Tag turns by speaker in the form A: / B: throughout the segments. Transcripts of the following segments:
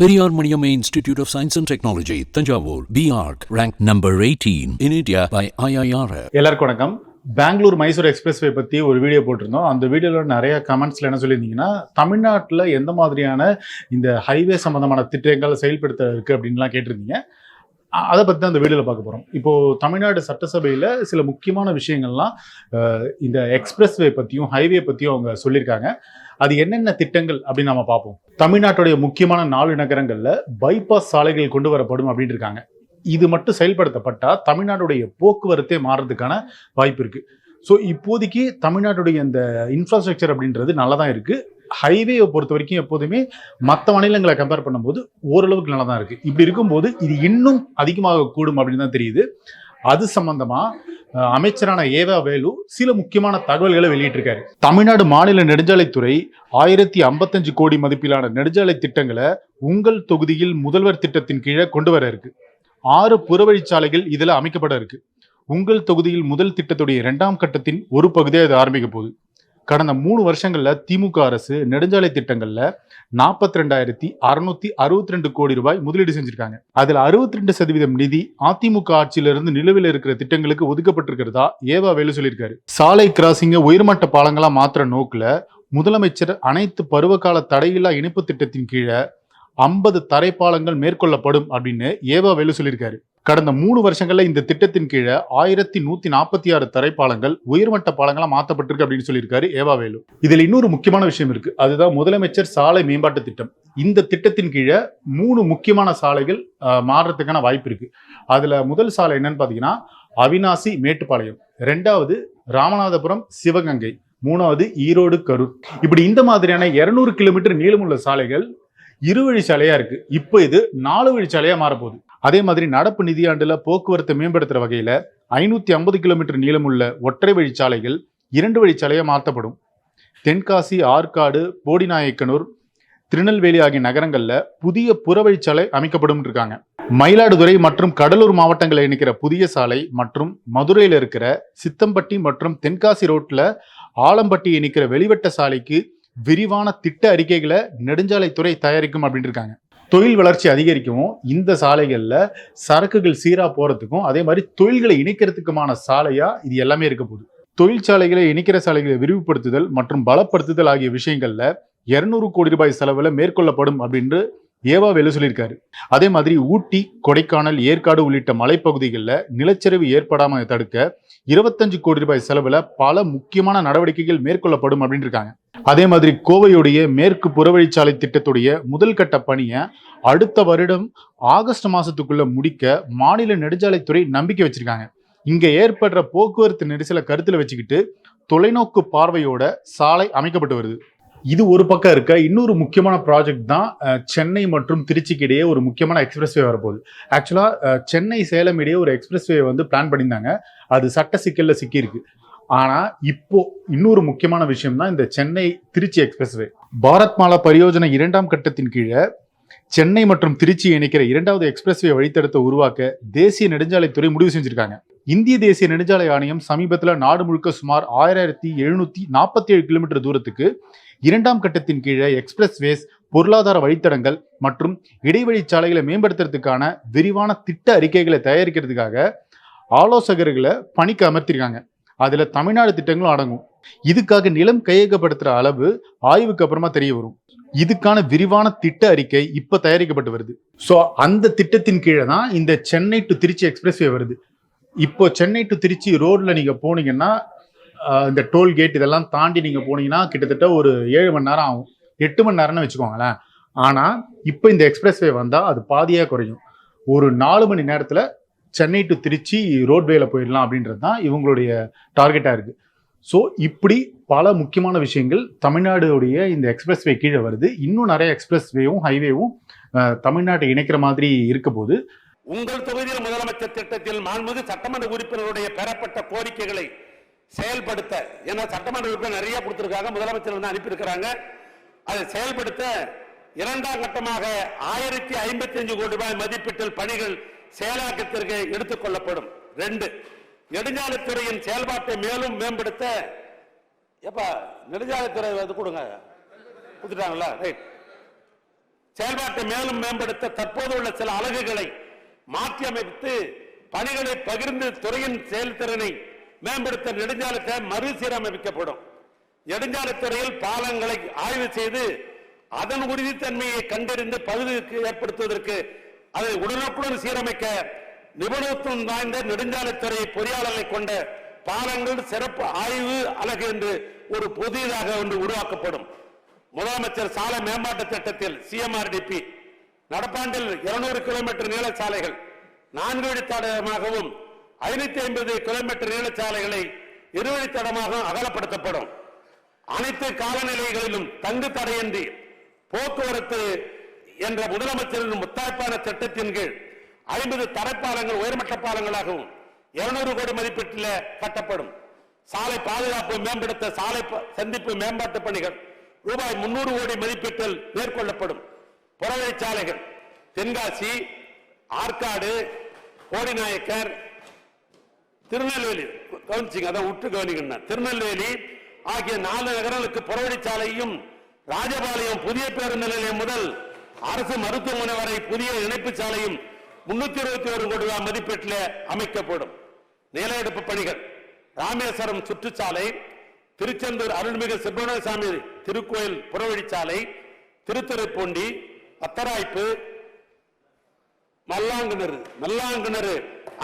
A: Periyar Maniamma Institute of Science and Technology, Tanjavur, BARC, ranked number 18 in India by IIR.
B: எல்லாருக்கும் வணக்கம். Bangalore Mysore expressway பற்றி ஒரு video போட்டிருந்தோம். அந்த வீடியோவில் நிறைய கமெண்ட்ஸில் என்ன சொல்லியிருந்தீங்கன்னா தமிழ்நாட்டில் எந்த மாதிரியான இந்த ஹைவே சம்மந்தமான திட்டங்கள் செயல்படுத்த இருக்குது அப்படின்லாம் கேட்டிருந்தீங்க. அதை பற்றி தான் இந்த வீடியோவில் பார்க்க போகிறோம் இப்போது தமிழ்நாடு சட்டசபையில் சில முக்கியமான விஷயங்கள்லாம் இந்த எக்ஸ்பிரஸ்வே பற்றியும் ஹைவே பற்றியும் அவங்க சொல்லியிருக்காங்க. அது என்னென்ன திட்டங்கள் அப்படின்னு நம்ம பார்ப்போம். தமிழ்நாட்டுடைய முக்கியமான நாலு நகரங்களில் பைபாஸ் சாலைகள் கொண்டு வரப்படும் அப்படின்னு இருக்காங்க. இது மட்டும் செயல்படுத்தப்பட்டால் தமிழ்நாடுடைய போக்குவரத்தே மாறுறதுக்கான வாய்ப்பு இருக்குது ஸோ இப்போதைக்கு தமிழ்நாட்டுடைய இந்த இன்ஃப்ராஸ்ட்ரக்சர் அப்படின்றது நல்லா தான் இருக்குது ஹைவேயை பொறுத்த வரைக்கும் எப்போதுமே மற்ற மாநிலங்களை கம்பேர் பண்ணும்போது ஓரளவுக்கு நல்லா தான் இருக்குது இப்படி இருக்கும்போது இது இன்னும் அதிகமாக கூடும் அப்படின்னு தான் தெரியுது. அது சம்பந்தமா அமைச்சரான ஏவா வேலு சில முக்கியமான தகவல்களை வெளியிட்டிருக்காரு. தமிழ்நாடு மாநில நெடுஞ்சாலைத்துறை ஆயிரத்தி ஐம்பத்தஞ்சு கோடி மதிப்பிலான நெடுஞ்சாலை திட்டங்களை உங்கள் தொகுதியில் முதல்வர் திட்டத்தின் கீழே கொண்டு வர இருக்கு. ஆறு புறவழிச்சாலைகள் இதில் அமைக்கப்பட இருக்கு. உங்கள் தொகுதியில் முதல் திட்டத்துடைய இரண்டாம் கட்டத்தின் ஒரு பகுதியை அது ஆரம்பிக்க போகுது. கடந்த மூணு வருஷங்கள்ல திமுக அரசு நெடுஞ்சாலை திட்டங்கள்ல நாற்பத்தி ரெண்டாயிரத்தி அறுநூத்தி அறுபத்தி ரெண்டு கோடி ரூபாய் முதலீடு செஞ்சிருக்காங்க. அதுல அறுபத்தி ரெண்டு சதவீதம் நிதி அதிமுக ஆட்சியிலிருந்து நிலுவையில் இருக்கிற திட்டங்களுக்கு ஒதுக்கப்பட்டிருக்கிறதா ஏவா வேலு சொல்லியிருக்காரு. சாலை கிராசிங்க உயர்மட்ட பாலங்களா மாத்திர நோக்குல முதலமைச்சர் அனைத்து பருவகால தடையில்லா இணைப்பு திட்டத்தின் கீழே ஐம்பது தரைப்பாலங்கள் மேற்கொள்ளப்படும் அப்படின்னு ஏவா வேலு சொல்லியிருக்காரு. கடந்த மூணு வருஷங்கள்ல இந்த திட்டத்தின் கீழே ஆயிரத்தி நூத்தி நாற்பத்தி ஆறு தரைப்பாலங்கள் உயர்மட்ட பாலங்களா மாத்தப்பட்டிருக்கு அப்படின்னு சொல்லியிருக்காரு ஏவா வேலு. இதுல இன்னொரு முக்கியமான விஷயம் இருக்கு. அதுதான் முதலமைச்சர் சாலை மேம்பாட்டு திட்டம். இந்த திட்டத்தின் கீழே மூணு முக்கியமான சாலைகள் மாறுறதுக்கான வாய்ப்பு இருக்கு. அதுல முதல் சாலை என்னன்னு பாத்தீங்கன்னா அவினாசி மேட்டுப்பாளையம். ரெண்டாவது ராமநாதபுரம் சிவகங்கை. மூணாவது ஈரோடு கரூர். இப்படி இந்த மாதிரியான இருநூறு கிலோமீட்டர் நீளமுள்ள சாலைகள் இருவழி சாலையா இருக்கு. இப்போ இது நாலு வழி சாலையா மாறப்போகுது. அதே மாதிரி நடப்பு நிதியாண்டுல போக்குவரத்தை மேம்படுத்துற வகையில ஐநூத்தி ஐம்பது கிலோமீட்டர் நீளமுள்ள ஒற்றை வழி சாலைகள் இரண்டு வழி மாற்றப்படும் தென்காசி ஆற்காடு போடிநாயக்கனூர் திருநெல்வேலி ஆகிய நகரங்களில் புதிய புறவழிச்சாலை அமைக்கப்படும் இருக்காங்க. மயிலாடுதுறை மற்றும் கடலூர் மாவட்டங்களை இணைக்கிற புதிய சாலை மற்றும் மதுரையில் இருக்கிற சித்தம்பட்டி மற்றும் தென்காசி ரோட்ல ஆலம்பட்டி இணைக்கிற வெளிவட்ட சாலைக்கு விரிவான திட்ட அறிக்கைகளை நெடுஞ்சாலைத்துறை தயாரிக்கும் அப்படின்னு இருக்காங்க. தொழில் வளர்ச்சி அதிகரிக்கவும் இந்த சாலைகளில் சரக்குகள் சீராக போகிறதுக்கும் அதே மாதிரி தொழில்களை இணைக்கிறதுக்குமான சாலையாக இது எல்லாமே இருக்க போகுது. தொழிற்சாலைகளை இணைக்கிற சாலைகளை விரிவுபடுத்துதல் மற்றும் பலப்படுத்துதல் ஆகிய விஷயங்களில் இருநூறு கோடி ரூபாய் செலவில் மேற்கொள்ளப்படும் அப்படின்னு ஏவா வேலு சொல்லியிருக்காரு. அதே மாதிரி ஊட்டி கொடைக்கானல் ஏற்காடு உள்ளிட்ட மலைப்பகுதிகளில் நிலச்சரிவு ஏற்படாமல் தடுக்க இருபத்தஞ்சு கோடி ரூபாய் செலவில் பல முக்கியமான நடவடிக்கைகள் மேற்கொள்ளப்படும் அப்படின்னு இருக்காங்க. அதே மாதிரி கோவையுடைய மேற்கு புறவழிச்சாலை திட்டத்துடைய முதல் கட்ட பணியை அடுத்த வருடம் ஆகஸ்ட் மாசத்துக்குள்ள முடிக்க மாநில நெடுஞ்சாலைத்துறை நம்பிக்கை வச்சிருக்காங்க. இங்க ஏற்படுற போக்குவரத்து நெரிசலை கருத்துல வச்சுக்கிட்டு தொலைநோக்கு பார்வையோட சாலை அமைக்கப்பட்டு வருது. இது ஒரு பக்கம் இருக்க இன்னொரு முக்கியமான ப்ராஜெக்ட் தான் சென்னை மற்றும் திருச்சிக்கு இடையே ஒரு முக்கியமான எக்ஸ்பிரஸ்வே வரப்போகுது ஆக்சுவலா சென்னை சேலம் இடையே ஒரு எக்ஸ்பிரஸ்வே வந்து பிளான் பண்ணியிருந்தாங்க. அது சட்ட சிக்கல்ல சிக்கியிருக்கு. ஆனால் இப்போ இன்னொரு முக்கியமான விஷயம் தான் இந்த சென்னை திருச்சி எக்ஸ்பிரஸ்வே. பாரத் மாலா பரியோஜனை இரண்டாம் கட்டத்தின் கீழே சென்னை மற்றும் திருச்சி இணைக்கிற இரண்டாவது எக்ஸ்பிரஸ்வே வழித்தடத்தை உருவாக்க தேசிய நெடுஞ்சாலைத்துறை முடிவு செஞ்சிருக்காங்க. இந்திய தேசிய நெடுஞ்சாலை ஆணையம் சமீபத்தில் நாடு முழுக்க சுமார் ஆயிரத்தி எழுநூத்தி நாற்பத்தி ஏழு கிலோமீட்டர் தூரத்துக்கு இரண்டாம் கட்டத்தின் கீழே எக்ஸ்பிரஸ்வேஸ் பொருளாதார வழித்தடங்கள் மற்றும் இடைவெளி சாலைகளை மேம்படுத்துறதுக்கான விரிவான திட்ட அறிக்கைகளை தயாரிக்கிறதுக்காக ஆலோசகர்களை பணிக்கு அமர்த்திருக்காங்க. அதில் தமிழ்நாடு திட்டங்களும் அடங்கும். இதுக்காக நிலம் கையகப்படுத்துகிற அளவு ஆய்வுக்கு அப்புறமா தெரிய வரும். இதுக்கான விரிவான திட்ட அறிக்கை இப்போ தயாரிக்கப்பட்டு வருது. ஸோ அந்த திட்டத்தின் கீழே தான் இந்த சென்னை டு திருச்சி எக்ஸ்பிரஸ்வே வருது. இப்போ சென்னை டு திருச்சி ரோடில் நீங்கள் போனீங்கன்னா இந்த டோல்கேட் இதெல்லாம் தாண்டி நீங்கள் போனீங்கன்னா கிட்டத்தட்ட ஒரு ஏழு மணி நேரம் ஆகும். எட்டு மணி நேரம்னு வச்சுக்கோங்களேன். ஆனால் இப்போ இந்த எக்ஸ்பிரஸ்வே வந்தால் அது பாதியாக குறையும். ஒரு நாலு மணி நேரத்தில் சென்னை டு திருச்சி ரோட்வேல போயிடலாம் அப்படின்றது தான் இவங்களுடைய டார்கெட்டாக இருக்கு. ஸோ இப்படி பல முக்கியமான விஷயங்கள் தமிழ்நாடுடைய இந்த எக்ஸ்பிரஸ்வே கீழே வருது. இன்னும் நிறைய எக்ஸ்பிரஸ்வேவும் ஹைவேவும் தமிழ்நாட்டை இணைக்கிற மாதிரி இருக்க போது
C: உங்கள் தொகுதியில் முதலமைச்சர் திட்டத்தில் மாண்புமிகு சட்டமன்ற உறுப்பினருடைய பெறப்பட்ட கோரிக்கைகளை செயல்படுத்த ஏன்னா சட்டமன்ற உறுப்பினர் நிறைய கொடுத்துருக்காங்க முதலமைச்சர் வந்து அனுப்பியிருக்கிறாங்க. அதை செயல்படுத்த இரண்டாம் கட்டமாக ஆயிரத்தி ஐம்பத்தி அஞ்சு கோடி ரூபாய் மதிப்பீட்டில் பணிகள் செயலாக்கத்திற்கு எடுத்துக் கொள்ளப்படும். ரெண்டு நெடுஞ்சாலைத்துறையின் செயல்பாட்டை மேலும் மேம்படுத்த எப்பா நெடுஞ்சாலைத்துறை வந்து கொடுங்க. கொடுத்துட்டாங்களா ரைட் செயல்பாட்டை மேலும் மேம்படுத்த தற்போது உள்ள சில அலகுகளை மாற்றி அமைத்து பணிகளை பகிர்ந்து துறையின் செயல்திறனை மேம்படுத்த நெடுஞ்சாலத்தை மறுசீரமைக்கப்படும். நெடுஞ்சாலைத்துறையில் பாலங்களை ஆய்வு செய்து அதன் உறுதித்தன்மையை கண்டறிந்து பகுதிக்கு ஏற்படுத்துவதற்கு அதை உடனுக்குடன் சீரமைக்க நிபுணத்துவம் வாய்ந்த நெடுஞ்சாலைத்துறை பொறியாளர்களை கொண்ட பாலங்கள் சிறப்பு ஆய்வு அலகு என்று ஒரு புதியதாக ஒன்று உருவாக்கப்படும். முதலமைச்சர் சாலை மேம்பாட்டு திட்டத்தில் சிஎம்ஆர்டிபி நடப்பாண்டில் 200 கிலோமீட்டர் நீள சாலைகள் நான்கு வழித்தடமாகவும் ஐநூத்தி ஐம்பது கிலோமீட்டர் நீள சாலைகளை இருவழித்தடமாக அகலப்படுத்தப்படும். அனைத்து காலநிலைகளிலும் தங்கு தடையின்றி போக்குவரத்து என்ற முதலமைச்சரின் முத்தாய்ப்பான திட்டத்தின் கீழ் ஐம்பது தரைப்பாலங்கள் உயர்மட்ட பாலங்களாகவும் 200 கோடி மதிப்பீட்டில் கட்டப்படும். சாலை பாதுகாப்பு மேம்படுத்த சாலை சந்திப்பு மேம்பாட்டு பணிகள் ரூபாய் 300 கோடி மதிப்பீட்டில் மேற்கொள்ளப்படும். புறவழிச்சாலைகள் தென்காசி ஆற்காடு கோடிநாயக்கர் திருநெல்வேலி கவனிச்சிங்க அதான் உற்று கவனிக்கணும் திருநெல்வேலி ஆகிய நாலு நகரங்களுக்கு புறவழிச்சாலையும் ராஜபாளையம் புதிய பேருந்து நிலையம் முதல் அரசு மருத்துவமனை வரை புதிய இணைப்பு சாலையும் முன்னூத்தி இருபத்தி ஒரு கோடி ரூபாய் மதிப்பீட்டில் அமைக்கப்படும். நில எடுப்பு பணிகள். ராமேஸ்வரம் சுற்றுச்சாலை திருச்செந்தூர் அருள்மிகு சுப்பிரமணியசாமி திருக்கோயில் புறவழிச்சாலை திருத்துறைப்பூண்டி அத்தராய்ப்பு மல்லாங்குணர் மல்லாங்குணர்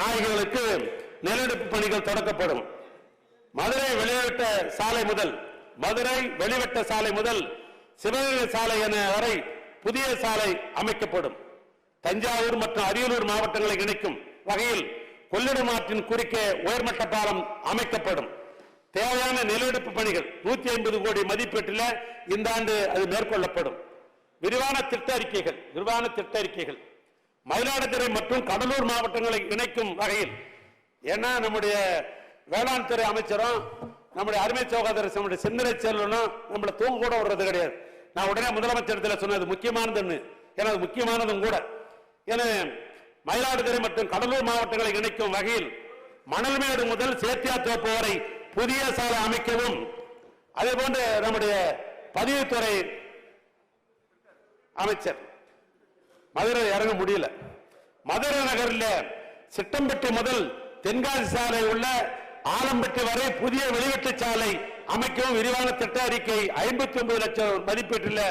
C: ஆகியவர்களுக்கு நிலநடுப்பு பணிகள் தொடக்கப்படும். மதுரை வெளிவட்ட சாலை முதல் மதுரை வெளிவட்ட சாலை முதல் சிவகங்கை சாலை என வரை புதிய சாலை அமைக்கப்படும். தஞ்சாவூர் மற்றும் அரியலூர் மாவட்டங்களை இணைக்கும் வகையில் கொள்ளிடம் ஆற்றின் குறுக்கே உயர்மட்ட பாலம் அமைக்கப்படும். தேவையான நிலநடுப்பு பணிகள் நூத்தி ஐம்பது கோடி மதிப்பீட்டில் இந்த ஆண்டு அது மேற்கொள்ளப்படும். விரிவான திட்ட அறிக்கைகள் விரிவான திட்ட அறிக்கைகள். மயிலாடுதுறை மற்றும் கடலூர் மாவட்டங்களை இணைக்கும் வகையில் ஏன்னா நம்முடைய வேளாண் துறை அமைச்சரும் நம்முடைய அருமை சகோதரர் நம்முடைய சிந்தனை செல்வனும் நம்மள தூங்க கூட விடுறது கிடையாது. நான் உடனே முதலமைச்சர் சொன்னது முக்கியமானதுன்னு. ஏன்னா அது முக்கியமானதும் கூட. என மயிலாடுதுறை மற்றும் கடலூர் மாவட்டங்களை இணைக்கும் வகையில் மணல்மேடு முதல் சேத்தியாத்தோப்பு வரை புதிய சாலை அமைக்கவும். அதே போன்று நம்முடைய பதிவுத்துறை அமைச்சர் மதுரை இறங்க முடியல. மதுரை நகரில் சிட்டம்பட்டி முதல் தென்காசி சாலை உள்ள ஆலம்பட்டி வரை புதிய வெளிவெட்டு சாலை அமைக்கவும் விரிவான திட்ட அறிக்கை ஐம்பத்தி ஒன்பது லட்சம் மதிப்பீட்டில்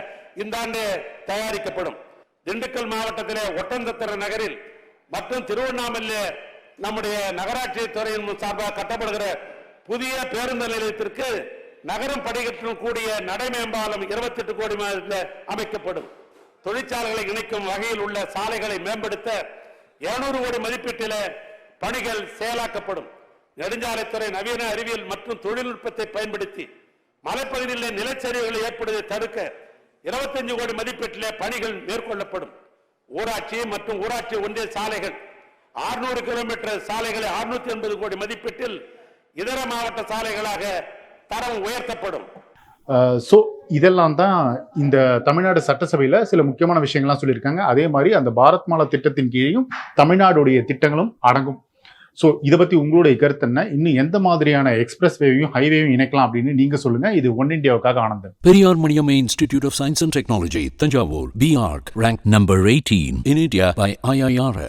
C: இந்த ஆண்டு தயாரிக்கப்படும். திண்டுக்கல் மாவட்டத்தில் ஒட்டந்தத்திர நகரில் மற்றும் திருவண்ணாமலை நம்முடைய நகராட்சி துறையின் சார்பாக கட்டப்படுகிற புதிய பேருந்து நிலையத்திற்கு நகரம் படிக்கட்டுடன் கூடிய நடைமேம்பாலம் 28 கோடி மாதத்தில் அமைக்கப்படும். தொழிற்சாலைகளை இணைக்கும் வகையில் உள்ள சாலைகளை மேம்படுத்த 200 கோடி மதிப்பீட்டில் பணிகள் செயலாக்கப்படும். நெடுஞ்சாலைத்துறை நவீன அறிவியல் மற்றும் தொழில்நுட்பத்தை பயன்படுத்தி மலைப்பகுதியில் நிலச்சரிவுகளை ஏற்படுவதை தடுக்க 25 கோடி மதிப்பீட்டில் பணிகள் மேற்கொள்ளப்படும். ஊராட்சி மற்றும் ஊராட்சி ஒன்றிய சாலைகள் 600 கிலோமீட்டர் சாலைகளை 680 எண்பது கோடி மதிப்பீட்டில் இதர மாவட்ட சாலைகளாக தரம் உயர்த்தப்படும்.
B: ஸோ இதெல்லாம் தான் இந்த தமிழ்நாடு சட்டசபையில் சில முக்கியமான விஷயங்கள்லாம் சொல்லியிருக்காங்க. அதே மாதிரி அந்த பாரத் மாலா திட்டத்தின் கீழையும் தமிழ்நாடுடைய திட்டங்களும் அடங்கும். ஸோ இதை பற்றி உங்களுடைய கருத்து என்ன? இன்னும் எந்த மாதிரியான எக்ஸ்பிரஸ் வேவையும் ஹைவேயும் இணைக்கலாம் அப்படின்னு நீங்கள் சொல்லுங்கள் இது ஒன் இந்தியாவுக்காக Anandan
A: Periyar Maniamma Institute of Science and Technology, Tanjavur, BARC, ranked number 18 in India by IIRF.